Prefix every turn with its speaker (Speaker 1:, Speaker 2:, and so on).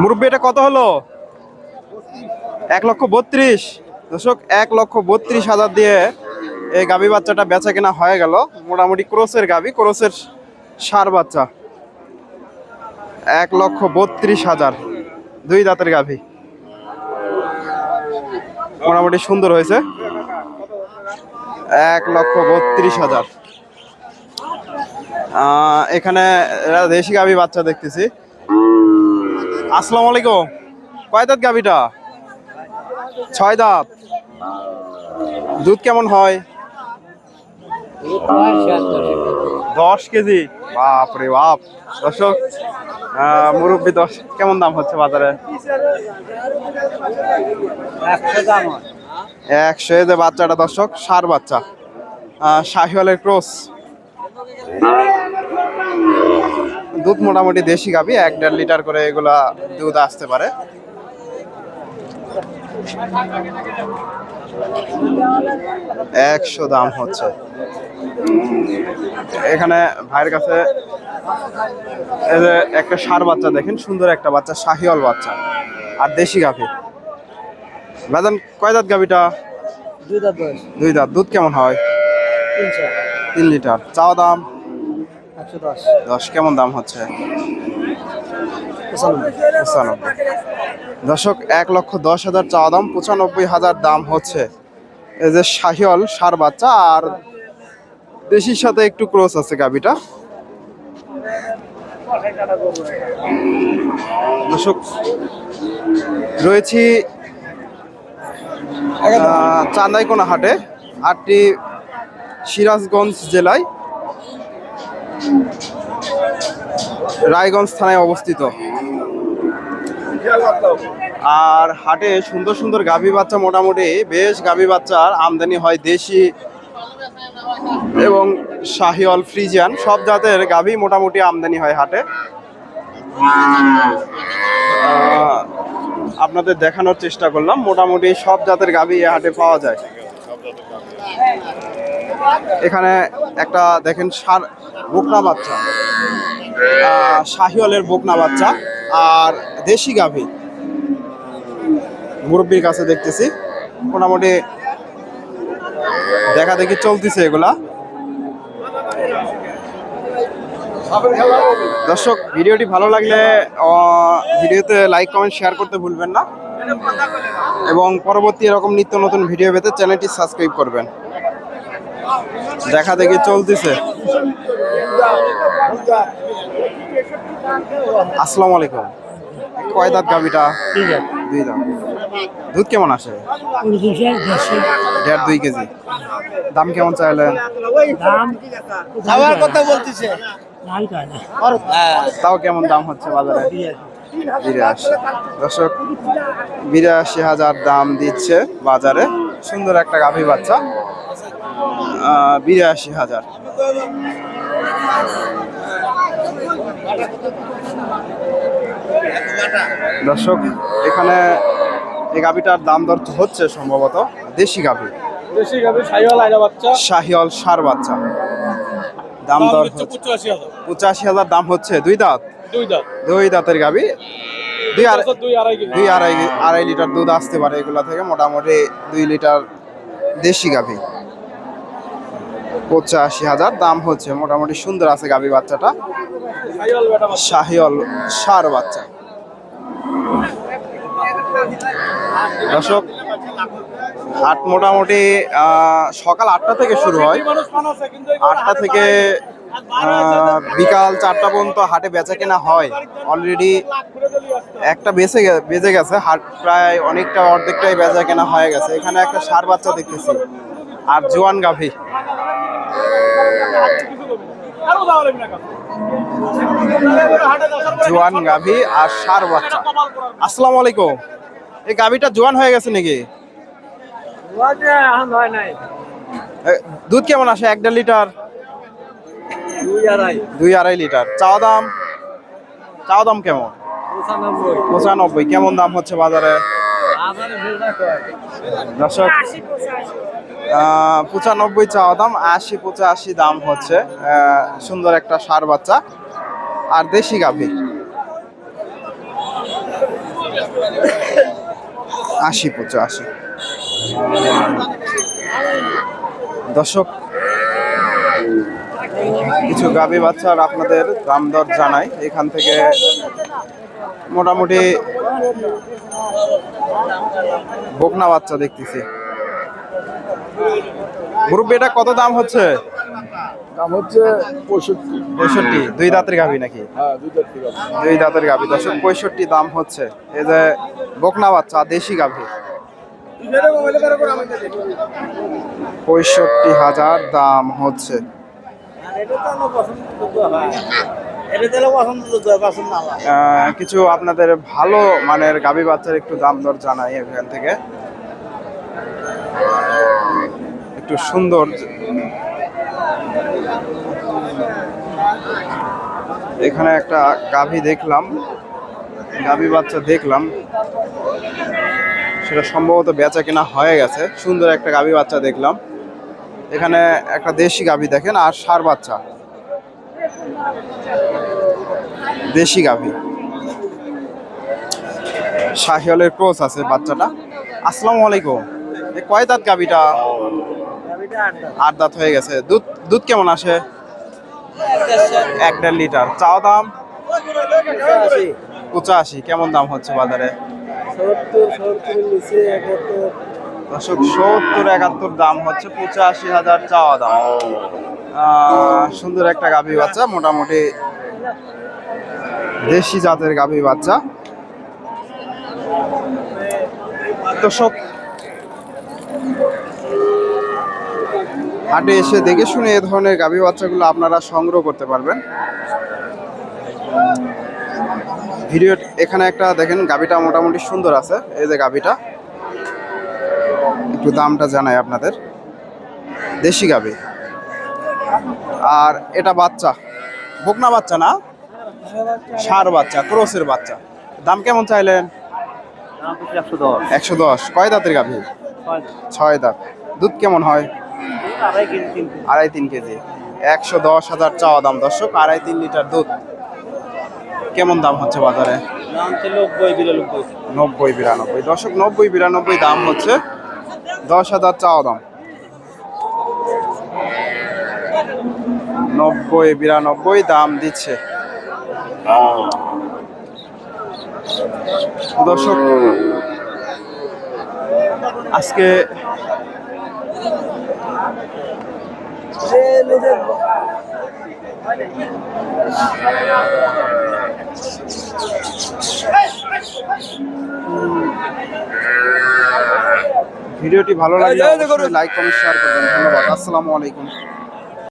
Speaker 1: মুরব্বী, এটা কত হলো? এক লক্ষ বত্রিশ। দর্শক, এক লক্ষ বত্রিশ হাজার দিয়ে এই গাভী বাচ্চাটা বেচা কেনা হয়ে গেল। মোটামুটি ক্রোসের গাভী, ক্রোসের সার বাচ্চা। এক লক্ষ বত্রিশ হাজার, দুই দাঁতের গাভী। মোটামুটি সুন্দর হয়েছে। এক লক্ষ বত্রিশ হাজার। এখানে দেশি গাভী বাচ্চা দেখতেছি। আসসালামু আলাইকুম। কয় দাঁত গাভীটা? ছয় দাঁত। দুধ কেমন হয়? দশ কেজি। বাপ রে বাপ। দর্শক মুরব্বি দশ, কেমন দাম হচ্ছে বাজারে? একশো যে বাচ্চাটা দর্শক, সার বাচ্চা। শাহিওয়ালের ক্রস। দুধ মোটামুটি দেশি গাবি এক দেড় লিটার করে এগুলা দুধ আসতে পারে। একশো দাম হচ্ছে। এখানে ভাইয়ের কাছে একটা সার বাচ্চা দেখেন সুন্দর একটা বাচ্চা শাহিওয়াল বাচ্চা আর দেশি গাভি বেতন কয় দাঁত গাভিটা
Speaker 2: দুই দাঁত
Speaker 1: দুই দাঁত। দুধ কেমন হয়? তিন লিটার। চাওয়া দাম?
Speaker 2: একশো দশ।
Speaker 1: দশ কেমন দাম হচ্ছে?
Speaker 2: পঁচানব্বই।
Speaker 1: দর্শক এক লক্ষ দশ হাজার চাওয়া দাম পঁচানব্বই হাজার দাম হচ্ছে। এই যে শাহিওল সার বাচ্চা আর দেশির সাথে একটু ক্রস আছে গাবিটা দর্শক রয়েছি চান্দাইকোনা হাটে হাটটি সিরাজগঞ্জ জেলায়। রায়গঞ্জ থানায় অবস্থিত। আর হাটে সুন্দর সুন্দর গাভী বাচ্চা মোটামুটি, বেশ গাভী বাচ্চার আমদানি হয় দেশি এবং শাহিওয়াল ফ্রিজিয়ান, সব জাতের গাভী মোটামুটি আমদানি হয় হাটে। আপনাদের দেখানোর চেষ্টা করলাম, মোটামুটি সব জাতের গাভী এই হাটে পাওয়া যায়। এখানে একটা দেখেন সার বোকনা বাচ্চা। শাহিওয়ালের বোকনা বাচ্চা আর দেশি গাভী। মুরব্বীর কাছে দেখতেছি। মোটামুটি দেখা দেখি চলতেছে এগুলা। দর্শক, ভিডিওটি ভালো লাগলে ভিডিওতে লাইক কমেন্ট শেয়ার করতে ভুলবেন না। এবং পরবর্তী এরকম নিত্য নতুন ভিডিও পেতে চ্যানেলটি সাবস্ক্রাইব করবেন। দেখা দেখি চলতেছে। আসসালামু আলাইকুম। কয় দাঁত গাবিটা
Speaker 2: ঠিক আছে
Speaker 1: দুই দাঁত। দুধ কেমন আসে? দেড় দুই কেজি। দাম কেমন চাইলেন?
Speaker 3: কথা বলতেছে।
Speaker 2: নাই কয় না।
Speaker 1: তাও কেমন দাম হচ্ছে বাজারে? বিরাশি। দর্শক বিরাশি হাজার দাম দিচ্ছে বাজারে। সুন্দর একটা গাভী বাচ্চা। বিরাশি হাজার। দর্শক এখানে এই গাভীটার দাম দর হচ্ছে সম্ভবত দেশি গাভী।
Speaker 3: দেশি গাভি আইনা বাচ্চা।
Speaker 1: সার বাচ্চা। দাম দর হচ্ছে
Speaker 3: পঁচাশি হাজার।
Speaker 1: দাম হচ্ছে দুই দাঁত?
Speaker 3: দুই দাঁত।
Speaker 1: দুই দাঁতের গাভী। দুই
Speaker 3: আড়াই
Speaker 1: আড়াই লিটার দুধ আসতে পারে এগুলা থেকে মোটামুটি দুই লিটার দেশি গাভী। পঁচাশি হাজার। দাম হচ্ছে মোটামুটি সুন্দর আছে গাভী বাচ্চাটা। শাহিওল সার বাচ্চা। দর্শক, হাট মোটামুটি সকাল আটটা থেকে শুরু হয়। আটটা থেকে বিকাল চারটা পর্যন্ত হাটে বেচা কেনা হয়। অলরেডি একটা বেঁচে বেজে গেছে। হাট প্রায় অনেকটা অর্ধেকটাই বেচা কেনা হয়ে গেছে। এখানে একটা সার বাচ্চা দেখতেছি। আর জোয়ান গাভী
Speaker 3: আরও দাও রে মিনা কাকা হাটে দশ
Speaker 1: জোয়ান গাভী আর সার বাচ্চা। আসসালামু আলাইকুম। এই গাভীটা জোয়ান হয়ে গেছে নাকি? দুধ কেমন আসে? এক দেড় লিটার?
Speaker 2: দুই আড়াই
Speaker 1: লিটার। চাওয়া দাম? চাওয়া দাম কেমন?
Speaker 2: পঁচানব্বই।
Speaker 1: কেমন দাম হচ্ছে বাজারে? দর্শক পঁচানব্বই চাওয়া দাম, আশি পঁচাশি দাম হচ্ছে। সুন্দর একটা সার বাচ্চা। আর দেশি গাভী। আশি পঁচাশি। দর্শক, কিছু গাভী বাচ্চার আপনাদের দাম দর জানাই। এখান থেকে মোটামুটি বকনা বাচ্চা দেখতেছি। গ্রুপ এটা কত দাম হচ্ছে?
Speaker 4: দাম হচ্ছে পঁয়ষট্টি।
Speaker 1: পঁয়ষট্টি দুই দাঁতের গাভী নাকি?
Speaker 4: হ্যাঁ
Speaker 1: দুই দাঁতের গাভী। দর্শক পঁয়ষট্টি দাম হচ্ছে। এই যে বকনা বাচ্চা দেশি গাভী। পঁয়ষট্টি হাজার দাম হচ্ছে। কিছু আপনাদের ভালো মানের গাভী বাচ্চার একটু দাম দর জানাই এখান থেকে। একটু সুন্দর। এখানে একটা গাভী দেখলাম। গাভী বাচ্চা দেখলাম। সেটা সম্ভবত বেচা কেনা হয়ে গেছে। সুন্দর একটা গাভী বাচ্চা দেখলাম। এখানে একটা দেশি গাভী দেখেন আর সার বাচ্চা। দেশি গাভী। শাহিওয়ালের ক্রোস আছে বাচ্চাটা। আসসালামু আলাইকুম। কয় দাঁত গাভীটা? আট দাঁত। হয়ে গেছে। দুধ দুধ কেমন আসে? এক দেড় লিটার। চাওয়া দাম? পঁচাশি। কেমন দাম হচ্ছে বাজারে? দর্শক সত্তর একাত্তর দাম হচ্ছে পঁচাশি হাজার চাওয়া দাম। সুন্দর একটা গাভী বাচ্চা মোটামুটি দেশি জাতের গাভী বাচ্চা। দর্শক হাটে এসে দেখে শুনে এ ধরনের গাভী বাচ্চাগুলো আপনারা সংগ্রহ করতে পারবেন। ভিডিও এখানে একটা দেখেন গাভীটা মোটামুটি সুন্দর আছে এই যে গাভীটা। একটু দামটা জানাই আপনাদের। দেশি গাভী। আর এটা বাচ্চা। বকনা বাচ্চা না? সার বাচ্চা ক্রোসের বাচ্চা। দাম কেমন চাইলেন?
Speaker 2: একশো দশ।
Speaker 1: একশো দশ। কয় দাঁতের গাভী? ছয় দাঁত। দুধ কেমন হয়?
Speaker 2: আড়াই কেজি তিন
Speaker 1: কেজি। একশো দশ হাজার চাওয়া দাম দর্শক। আড়াই তিন লিটার দুধ। কেমন দাম হচ্ছে বাজারে?
Speaker 2: নব্বই বিরানব্বই।
Speaker 1: নব্বই বিরানব্বই। দশক নব্বই বিরানব্বই দাম হচ্ছে দশ হাজার চাওয়া দাম। নব্বই বিরানব্বই দাম দিচ্ছে। দর্শক আজকে ভিডিওটি ভালো লাগলে লাইক কমেন্ট শেয়ার করবেন। ধন্যবাদ। আসসালামু আলাইকুম।